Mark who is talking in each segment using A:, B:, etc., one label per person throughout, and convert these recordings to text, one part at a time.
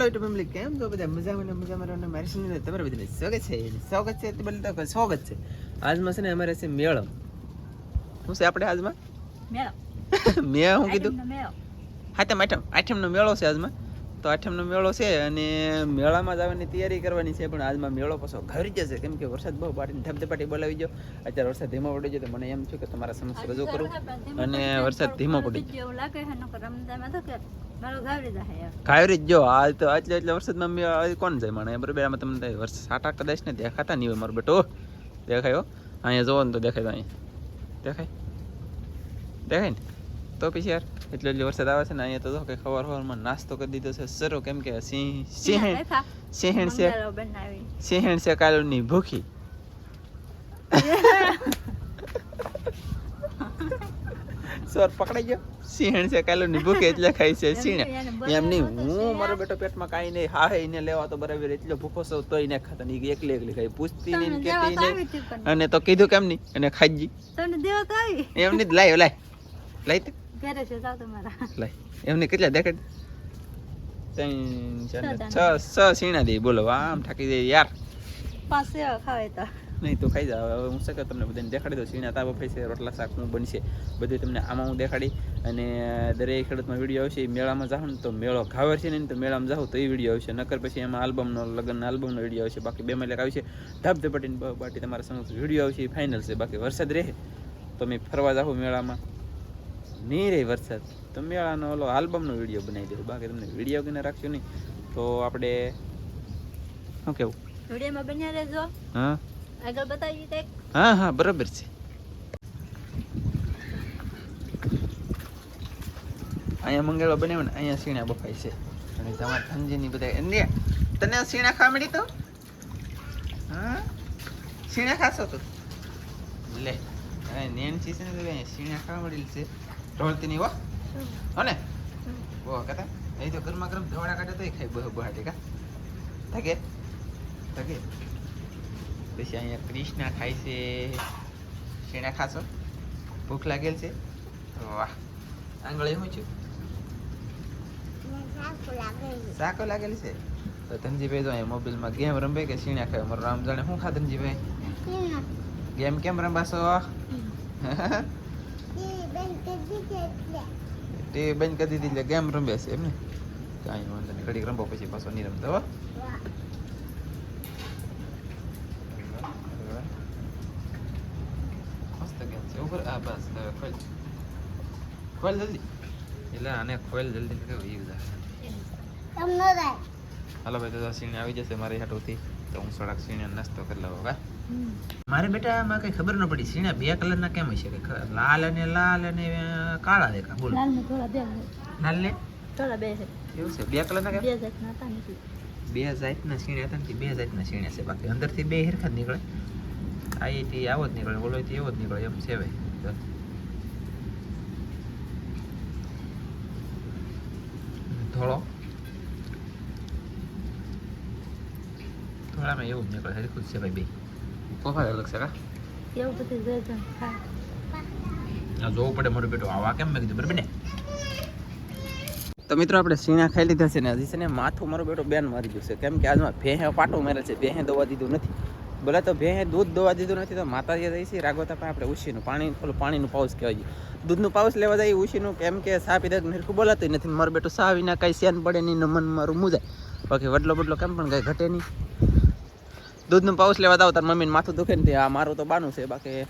A: YouTube family કેમ છો બધા મજામાં મજામાં રહો ને મારી સુનીને તમારે બધાને સ્વાગત છે સ્વાગત છે તે બધા સ્વાગત છે આજમાં છે ને અમારે છે મેળો શું છે આપણે આજમાં
B: મેળો
A: મેં શું કીધું
B: હા મેળો
A: આઠમ આઠમનો મેળો છે આજમાં તો આઠમનો મેળો છે અને મેળામાં જવાની તૈયારી કરવાની છે પણ આજમાં મેળો પાછો ઘર જશે કેમ કે વરસાદ બહુ પાટીને ધબધપાટી બોલાવી ગયો અત્યારે વરસાદ ધીમો પડી ગયો તો મને એમ થયું કે તમારા સમક્ષ રજૂ કરું અને વરસાદ ધીમો પડી ગયો
B: લાગે
A: ઘાયરી જ જો હાલ તો એટલે એટલે વરસાદમાં મેં કોણ જાય મને બરાબર આમાં તમને વરસાદ સાટા કદાચ ને દેખાતા નહીં હોય મારો બેટો. દેખાયો અહીંયા જોવો ને તો દેખાય તો અહીંયા. દેખાય? દેખાય ને? તો પછી યાર એટલે એટલે વરસાદ આવે છે ને અહીંયા તો જો કે ખબર ખબરમાં નાસ્તો કરી દીધો છે. સરો કેમ કે સિંહ સિંહણ
B: સિંહ
A: સિંહણ છે સિંહણ છે કાલુની ભૂખી. સર પકડાઈ ગયો. સિંહણ છે કાલુની કે એટલે ખાય છે સિંહણ એમ નહીં હું મારો બેટો પેટમાં કાંઈ નહીં હા એને લેવા તો બરાબર એટલો ભૂખો સૌ તોય ને ખાતા નહીં એકલી એકલી ખાઈ પૂછતી નહીં ને
B: તમને દેવા
A: કહેતી
B: તો
A: નહીં. અને તો કીધું કેમ નહીં? અને ખાઈ જી
B: તમને દેવા તો આવી.
A: એમ નહીં લાય લાય. લાય તે. લાય. એમને કેટલા દેખાડ ત્રણ
B: છ
A: છ સીણા દે. બોલો આમ થાકી દે યાર.
B: પાસે ખાવે તો.
A: નહીં તો ખાઈ જાવ હવે હું શકે તમને બધાને દેખાડી દઉં સીણા તાવ છે રોટલા શાક હું બનશે બધું તમને આમાં હું દેખાડી. અને દરેક ખેડૂતમાં વીડિયો આવશે એ મેળામાં જાઓ ને તો મેળો ઘાવર છે ને તો મેળામાં જાઓ તો એ વીડિયો આવશે. નકર પછી એમાં આલ્બમનો લગ્નના આલ્બમનો વીડિયો આવશે. બાકી બે મહિલા આવશે ધબધપાટીને ધપટીને બાટી તમારા સમક્ષ વીડિયો આવશે એ ફાઇનલ છે. બાકી વરસાદ રહે. તો મેં ફરવા જાઉં મેળામાં. નહીં રહે વરસાદ. તો મેળાનો ઓલો આલ્બમનો વીડિયો બનાવી દઉં બાકી તમને વીડિયો કને રાખશો નહીં તો આપણે શું કેવું?
B: વિડીયોમાં બન્યા રહેજો.
A: હા?
B: આગળ બતાવી કંઈક
A: હા હા બરાબર છે અહીંયા મંગળવા બનાવ્યો ને અહીંયા સીણા બફાય છે અને તમારા ધનજીની બધા એને તને સીણા ખાવા મળી તો હા સીણા ખાશો તો લે હવે નેનસી છે ને તો અહીંયા સીણા ખાવા મળેલ છે ઢોળતી નહીં હો હો ને ઓ કહેતા એ તો ગરમા ગરમ ધોળા કાઢે તોય ખાય બહુ બહાટી કા થકે થકે પછી અહીંયા કૃષ્ણા ખાય છે. શેણા ખાશો? ભૂખ લાગેલ છે? વાહ. આંગળી શું છું? સાકો લાગેલ છે? તો ધનજીભાઈ તો અહીંયા મોબાઈલમાં ગેમ રમે કે શીણા ખાય? મારું રામ જાણે શું ખા ધનજીભાઈ? ગેમ કેમ રમવાશો ટીવી બંધ કરી દીધી એટલે ગેમ રમે છે એમ ને? કાંઈ વાંધો નહીં. ઘડીક રમો, પછી પાછો નહીં રમતો, હો મસ્ત ગેમ છે ઉપર આ બસ હવે ખોલ ખોલ જલ્દી. એટલે આને ખોલ જલ્દી બધા હાલો ભાઈ તો સીણી આવી જશે મારી હાટોથી. તો હું થોડાક સીણી નાસ્તો કરી લઉં કા મારે બેટા આમાં કઈ ખબર ન પડી સીણા બે કલર ના કેમ હશે કે લાલ અને લાલ અને કાળા દેખા બોલ.
B: લાલ ને થોડા બે
A: લાલ ને?
B: થોડા બે છે.
A: કેવું છે? બે કલરના કેમ?
B: બે જાતના હતા નથી
A: બે જાતના સીણા હતા ને બે જાતના સીણા છે બાકી. અંદરથી બે હિરખા જ નીકળે. આ એથી આવો જ નીકળે ઓલોથી એવો જ નીકળે એમ છે ભાઈ. ધોળો ધોળામાં એવું નીકળે હરખું જ છે ભાઈ બે કોફા અલગ છે કા
B: એવું બધું જોજો
A: આ જોવું પડે મારું બેટો આવા કેમ મેં કીધું બરાબર ને તો મિત્રો આપણે સીણા ખાઈ લીધા છે ને હજી છે ને માથું મારો બેટો બેન મારી ગયું છે. કેમ કે આજમાં ભેહે પાટો મારે છે ભેહે દવા દીધું નથી. બોલે તો ભેહે દૂધ દોવા દીધું નથી તો માતાજી જઈ છે. રાગવતા પણ આપણે ઉછીનું પાણી, ઓલું પાણીનું પાઉસ કહેવાય છે. દૂધનું પાઉસ લેવા જાય ઉછીનું, કેમ કે સા પીધા નિરખું બોલાતું નથી. મારું બેટું સા વિના કાંઈ સેન પડે નહીં મન મારું મુજાય. બાકી વડલો બડલો કેમ પણ કાંઈ ઘટે નહીં. દૂધનું પાઉસ લેવા દાવ તાર મમ્મીને માથું દુખે ને આ મારું તો બાનું છે. બાકી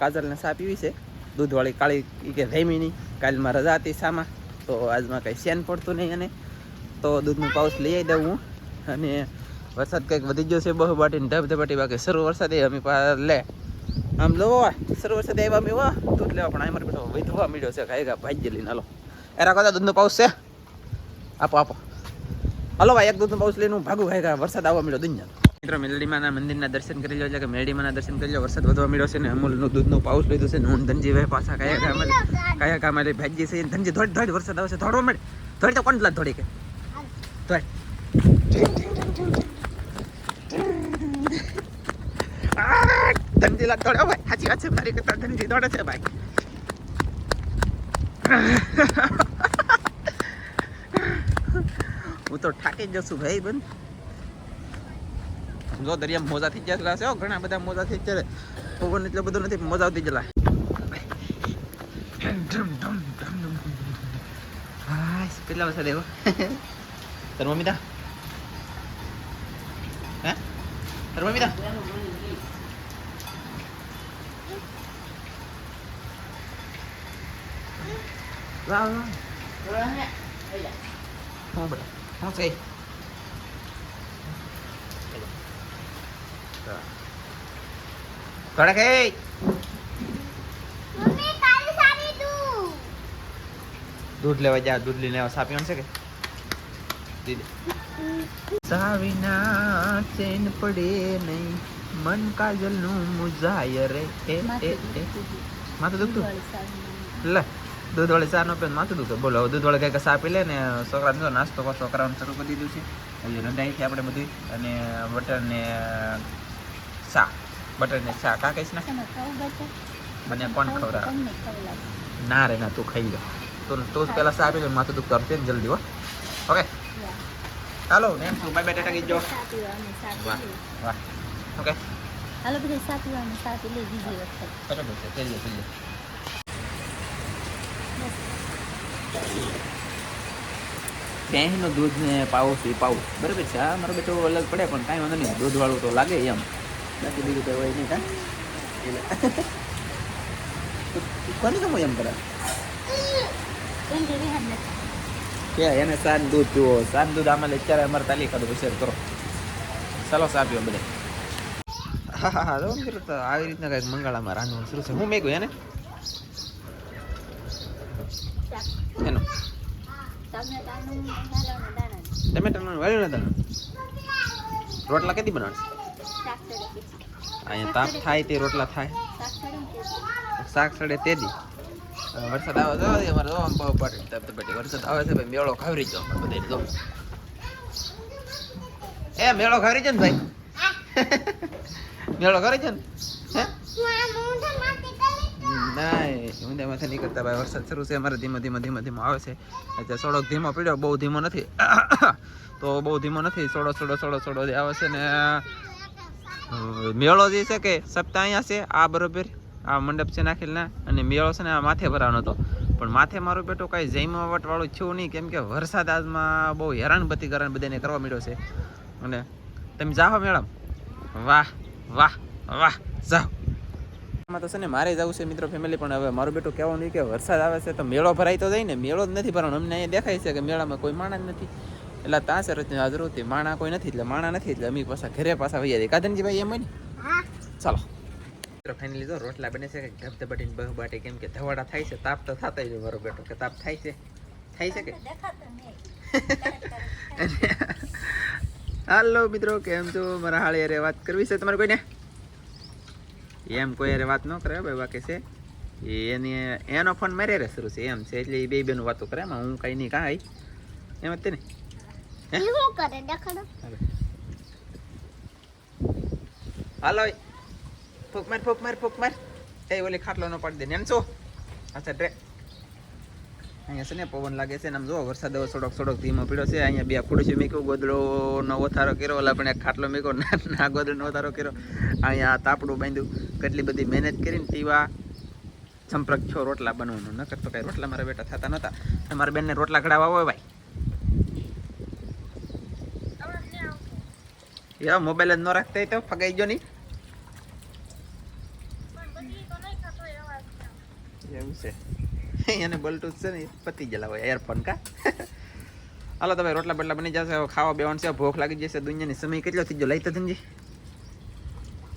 A: કાજલને સા પીવી છે. દૂધવાળી કાળી કે રેમી નહીં. કાલમાં રજા હતી સામાં, તો આજમાં કંઈ સેન પડતું નહીં અને તો દૂધનું પાઉસ લઈ આવી દઉં હું. અને વરસાદ કંઈક વધી ગયો છે, બહુ બાટીને ધબ ધબાટી બાકી. શરૂ વરસાદ એ અમે લે, આમ લો શરૂ વરસાદ આવ્યા અમે વા દૂધ લેવા પણ અમારે બેઠો વધવા મળ્યો છે, ખાઈ ભાઈ લઈને હાલો. એરા કદા દૂધનો પાઉસ છે. આપો આપો. હલો ભાઈ, એક દૂધનો પાઉસ લઈને હું ભાગું, ખાઈ વરસાદ આવવા મળ્યો દુનિયા મિત્રો મેલડીમાના મંદિરના દર્શન કરી લો એટલે કે મેલડીમાના દર્શન કરી લો વરસાદ વધવા મળ્યો છે ને, અમૂલનું દૂધનું પાઉસ લીધું છે ને, હું ધનજીભાઈ પાછા કયા કામ કયા કામ એટલે ભાજી છે, ધનજી ધોડ ધોડ વરસાદ આવશે થોડો મળે. થોડી તો કોણ થોડી કે? થોડી ધનજી લાગ ભાઈ સાચી વાત છે, મારી કરતા ધનજી દોડે છે ભાઈ. હું તો ઠાકી જશું ભાઈ બંધ જો દરિયા મોજા થઈ ગયા છે ઘણા બધા મોજા થઈ છે. પવન એટલો બધો નથી મોજા આવતી જલા કેટલા વરસાદ આવ્યો? તાર મમ્મી તા? હે? તાર મમ્મી તા? વાહ હું બેટા હું
B: તારી સાડી તું
A: દૂધ લેવા જા દૂધ લઈને આવ સાપી છે કે. સાવીના ચેન પડે નહીં મન કાજલનું મુજાય રે એ એ એ માથું દુખતું લે દૂધ વાળી ચા નો પીને માથું દુખે. બોલો હવે દૂધ વાળી કંઈક ચા પી લે ને છોકરાને જો નાસ્તો કરવાનું શરૂ કરી દીધું છે. હજી રંધાઈ છે આપણે બધી. અને બટર ને ચા. બટર ને ચા કા કહીશ ને? મને કોણ ખવડાવે? ના રે ના તું ખાઈ લો. તું તું પહેલાં પેલા ચા પી લે માથું દુખતું આવશે ને જલ્દી હો. ઓકે? ચાલો ને તું બાય બાય ટાટા વાહ વાહ. ઓકે?
B: હાલો બધા સાત પીવાનું સાત લઈ બીજી વખત.
A: બરાબર છે થઈ જાય થઈ જાય ભેંસનું દૂધ ને છું, એ પાવું બરાબર છે? આ મારો બેટો અલગ પડે, પણ કાંઈ વાંધો નહીં. દૂધવાળું તો લાગે એમ. બાકી બીજું કંઈ હોય નહીં કા કોની કમો એમ કરે?
B: કે
A: એને સાન દૂધ પીવો સાન દૂધ આમાં અત્યારે અમારે તાલીખા તો શેર કરો. ચાલો સાપ્યો બધે હા હા હા. આવી રીતના કંઈક મંગાળામાં રાંધવાનું શરૂ છે. હું મેં એને? એનું.
B: ટમેટાનું દાણા
A: વાળ્યું ને તમે રોટલા કેદી બનાવશે અહીંયા તાપ થાય તે રોટલા થાય.
B: શાક
A: સડે તે દી. વરસાદ આવે તો અમારે જો આમ પડે. પાટી તપ તપેટી વરસાદ આવે છે ભાઈ મેળો ખાવરી જો બધે જો એ મેળો ખાવરી છે ને ભાઈ? મેળો ખાવરી છે ને? હે? ના ઊંધે માથે નહીં કરતા ભાઈ. વરસાદ શરૂ છે, અમારે ધીમો ધીમો ધીમો ધીમો આવે છે. એટલે સોડો ધીમો પીડ્યો, બહુ ધીમો નથી. તો બહુ ધીમો નથી, સોડો સોડો સોડો જે આવે છે ને મેળો જે છે કે સપ્તાહ અહીંયા છે, આ બરોબર, આ મંડપ છે નાખેલના અને મેળો છે ને આ માથે ભરાવાનો હતો. પણ માથે મારો બેટો કાંઈ જૈમાવટ વાળું થયું નહીં, કેમ કે વરસાદ આજમાં બહુ હેરાનબતી કરણ બધાને કરવા મળ્યો છે. અને તમે જાઓ મેળામાં. વાહ વાહ વાહ, જાઓ. એમાં તો છે ને મારે જવું છે મિત્રો ફેમિલી પણ હવે મારું બેટું કહેવાનું નહીં કે વરસાદ આવે છે તો મેળો ભરાય તો જાય ને મેળો જ નથી ભરવાનો. અમને અહીંયા દેખાય છે કે મેળામાં કોઈ માણા જ નથી. એટલે ત્યાં રચના હાજર હતી. માણા કોઈ નથી એટલે માણા નથી એટલે અમે પાછા ઘરે પાછા વૈયા જઈએ. કાદનજી ભાઈ એમ હોય ચાલો. મિત્રો ફાઇનલી જો રોટલા બને છે કે ધબધબાટીને બહુ બાટી કેમ કે ધવાડા થાય છે તાપ તો થતા જ મારો બેટો કે તાપ થાય છે? થાય છે કે? હાલો મિત્રો કેમ છો? મારા હાળી અરે વાત કરવી છે તમારે કોઈને? એમ કોઈ અરે વાત ન કરે ભાઈ બાકી છે. એની એનો ફોન મારે રે શરૂ છે એમ છે. એટલે એ બે બેનું વાતો કરે એમાં હું કઈ નહીં કાંઈ. એમ જ ને. હાલો. ફૂક માર ફૂક માર ફૂક માર. એ ઓલી ખાટલો નો પાડી દે ને એમ છો? અચ્છા ટ્રે અહીંયા છે ને પવન લાગે છે ને આમ જો વરસાદ હવે થોડોક થોડોક ધીમો પીડો છે. અહીંયા બે ખુરશી મેક્યું ગોદડો નો વધારો કર્યો ઓલા પણ એક ખાટલો મેક્યો ના ના ગોદડો નો વધારો કર્યો. અહીંયા તાપડું બાંધ્યું કેટલી બધી મહેનત કરીને પીવા સંપર્ક છો રોટલા બનવાનું. નકર તો કાંઈ રોટલા મારા બેટા થતા નહોતા. તમારા મારા બેનને રોટલા ઘડાવા હોય ભાઈ. યા મોબાઈલ જ ન રાખતા હોય તો ફગાઈ ગયો નહીં. એવું છે. એને બ્લૂટૂથ છે ને પતી ગયેલા હોય એરફોન કા? હાલો તમે રોટલા બટલા બની જશે ખાવા બેવાનું છે, ભૂખ લાગી જશે, દુનિયાની સમય કેટલો થઈ ગયો? લઈ તો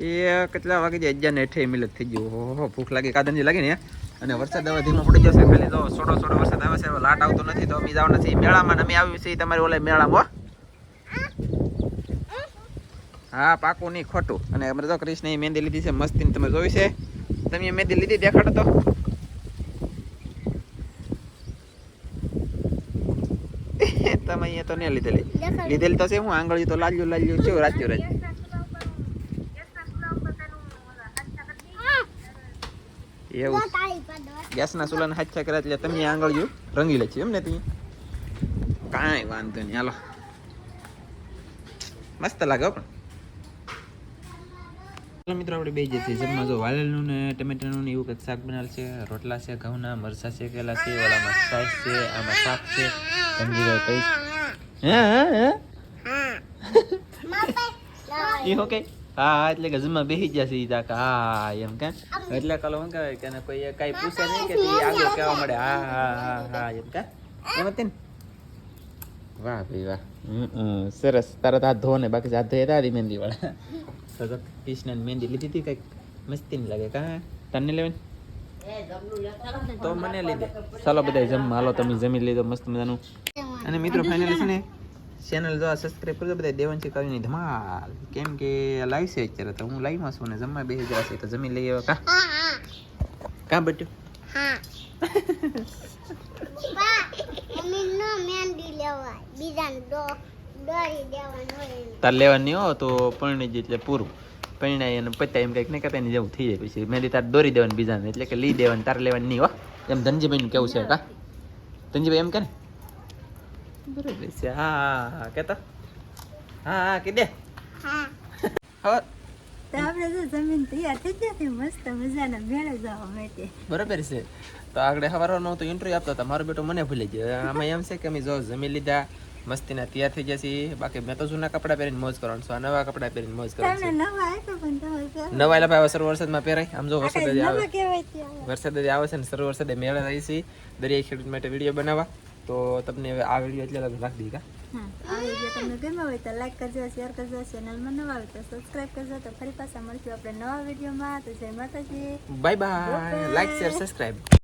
A: એ કેટલા વાગી જાય અગિયાર ને અઠે મિનિટ થઈ ગયું. ઓહો ભૂખ લાગી કાદનજી લાગી ને અને વરસાદ હવે ધીમો પડી જશે, ખાલી તો સોડો સોડો વરસાદ આવે છે લાટ આવતો નથી, તો અમે જાવ નથી. મેળામાં ને અમે આવ્યું છે તમારી ઓલે મેળામાં, હો? પાકું નહીં, ખોટું. અને અમે તો કૃષ્ણ મહેંદી લીધી છે મસ્તી તમે જોઈ છે? તમે મેંદી લીધી, દેખાડો તો. તમે અહીંયા તો નહીં લીધેલી. લીધેલી તો છે હું આંગળી તો લાલ્યું લાલ્યું છે રાત્યું રાજ એવું. ગેસના ચૂલાને હાથા કર્યા એટલે તમે આંગળીઓ રંગી લે છે એમ ને તમે? કાંઈ વાંધો નહીં હાલો. મસ્ત લાગે પણ. મિત્રો આપણે બે જઈએ જમવા જો વાલેલનું ને ટમેટાનું ને એવું કંઈક શાક બનાવેલ છે રોટલા છે, ઘઉંના મરસા શેકેલા છે ઓલામાં છાશ છે, આમાં શાક છે. સમજી કઈ? હે હે હે? એટલે કે જમવા બેસી ગયા છે તાક હા, એમ કે? એટલે કાલો શું કહેવાય કે કોઈ કઈ પૂછે નહીં કે ઈ આગળ કહેવા મળે હા હા હા એમ કે? એમ હતી વાહ ભાઈ, વાહ. સરસ. તારા તો હાથ ધોને બાકી હાથ ધોયા હતા મહેંદી વાળા. તો તો મહેંદી લીધી હતી કંઈક મસ્તી ની લાગે કા તને લેવાની તો મને લીધે ચાલો બધા જમ હાલો તમે જમી લીધો મસ્ત મજાનું અને મિત્રો ફાઇનલી છે ને ચેનલ જો સબસ્ક્રાઇબ કરજો બધા દેવાંશી કાવ્યની ધમાલ કેમ કે લાઈવ છે અત્યારે તો હું લાઈવમાં છું ને જમવા બેસી છે તો જમી લઈએ કા કા બટ્યું તાર લેવાની હો તો પરણી જ એટલે પૂરું. પરણાય અને પત્યા એમ કંઈક ને કહેતા એની જેવું થઈ જાય પછી. મેં તાર દોરી દેવાની બીજાને એટલે કે લઈ દેવાની તાર લેવાની નહીં હો. એમ ધનજીભાઈનું કેવું છે કા? ધનજીભાઈ એમ કે ને? બરોબર છે. હા હા હા કહેતો હા હા કીધે હવે.
B: તો આપણે જમીન તૈયાર થઈ જતી મસ્ત મજાના મેળે જવા માટે.
A: બરોબર છે. તો આગળ સવારનો તો ઇન્ટરવ્યુ આપતો હતો મારો બેટો મને ભૂલી ગયો. આમાં એમ છે કે અમે જો જમી લીધા મસ્તીના તૈયાર થઈ જશે. બાકી મેં તો જૂના કપડાં પહેરીને મોજ કરવાનું છું. આ નવા કપડાં પહેરીને મોજ કરવાનું
B: તમને
A: છે
B: નવા આપ્યો પણ તમે તો
A: નવા એટલે ભાઈ સર વરસાદમાં પહેરાય. આમ જો
B: આ
A: વરસાદ
B: કાંઈ
A: જ આવે.
B: નવા કહેવાય ત્યાં
A: વરસાદ જ આવે છે ને સર વરસાદે મેળા થાય છે. દરિયાઈ ખેડૂત માટે વીડિયો બનાવવા. તો તમને હવે આ વીડિયો એટલે લગન રાખી દઈ કા
B: હા આ વીડિયો તમને ગમ્યો હોય તો લાઈક કરજો શેર કરજો ચેનલમાં નવા હોય તો સબસ્ક્રાઇબ કરજો. તો ફરી પાછા મળશું આપણે નવા વિડીયોમાં. તો જય માતાજી.
A: Bye bye like share subscribe